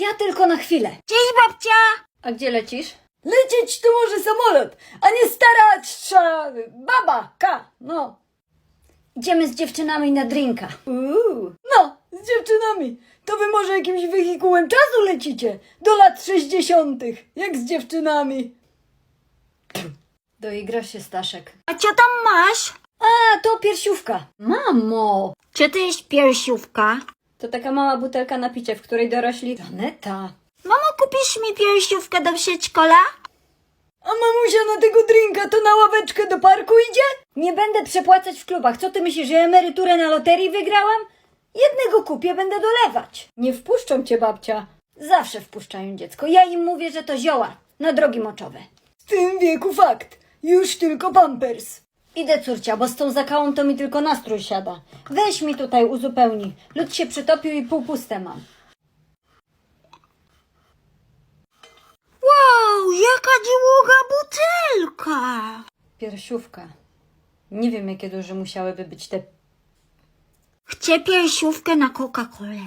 Ja tylko na chwilę. Cześć babcia! A gdzie lecisz? Lecieć to może samolot, a nie stara trza... baba, ka, no. Idziemy z dziewczynami na drinka. Uuu, no, z dziewczynami. To wy może jakimś wehikułem czasu lecicie? Do lat 60., jak z dziewczynami. Doigrasz się, Staszek. A co tam masz? A, to piersiówka. Mamo! Co to jest piersiówka? To taka mała butelka na picie, w której dorośli... Planeta. Mamo, kupisz mi piersiówkę do przedszkola? A mamusia na tego drinka to na ławeczkę do parku idzie? Nie będę przepłacać w klubach. Co ty myślisz, że ja emeryturę na loterii wygrałam? Jednego kupię, będę dolewać. Nie wpuszczą cię, babcia. Zawsze wpuszczają dziecko. Ja im mówię, że to zioła na drogi moczowe. W tym wieku fakt. Już tylko pampers. Idę, córcia, bo z tą zakałą to mi tylko nastrój siada. Weź mi tutaj, uzupełnij. Lód się przytopił i pół puste mam. Wow, jaka długa butelka! Piersiówka. Nie wiem, jakie duże musiałyby być te... Chcę piersiówkę na Coca-Colę.